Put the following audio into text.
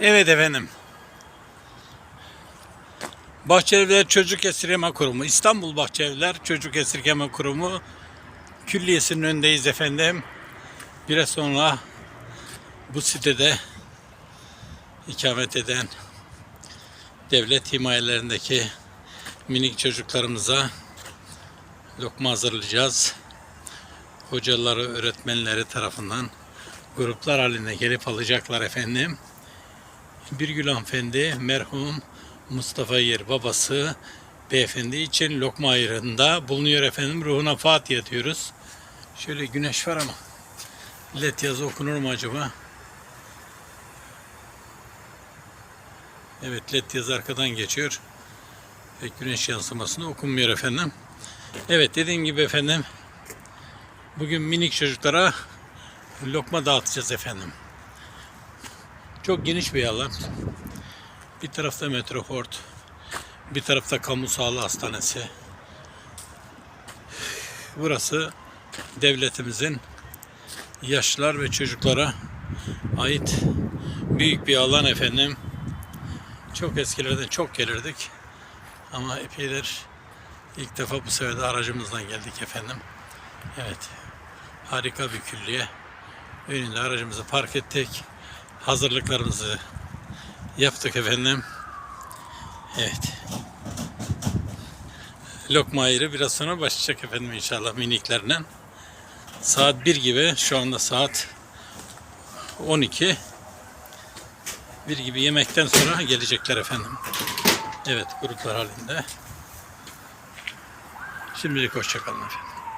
Evet efendim. Bahçelievler Çocuk Esirgeme Kurumu, İstanbul Bahçelievler Çocuk Esirgeme Kurumu külliyesinin önündeyiz efendim. Biraz sonra bu sitede ikamet eden devlet himayelerindeki minik çocuklarımıza lokma hazırlayacağız. Hocaları, öğretmenleri tarafından gruplar halinde gelip alacaklar efendim. Birgül hanımefendi merhum Mustafa Yer babası beyefendi için lokma ayrında bulunuyor efendim. Ruhuna Fatiha diyoruz. Şöyle güneş var ama led yazı okunur mu acaba? Evet led yazı arkadan geçiyor. Ve güneş yansımasında okunmuyor efendim. Evet dediğim gibi efendim bugün minik çocuklara lokma dağıtacağız efendim. Çok geniş bir alan. Bir tarafta Metroport, bir tarafta Kamu Sağlığı Hastanesi. Burası devletimizin yaşlılar ve çocuklara ait büyük bir alan efendim. Çok eskilerden çok gelirdik. Ama epeydir ilk defa bu sefer de aracımızdan geldik efendim. Evet. Harika bir külliye. Önünde aracımızı park ettik. Hazırlıklarımızı yaptık efendim. Evet. Lokma ayrı biraz sonra başlayacak efendim inşallah miniklerle. Saat 1 gibi şu anda saat 12. 1 gibi yemekten sonra gelecekler efendim. Evet gruplar halinde. Şimdilik hoşçakalın efendim.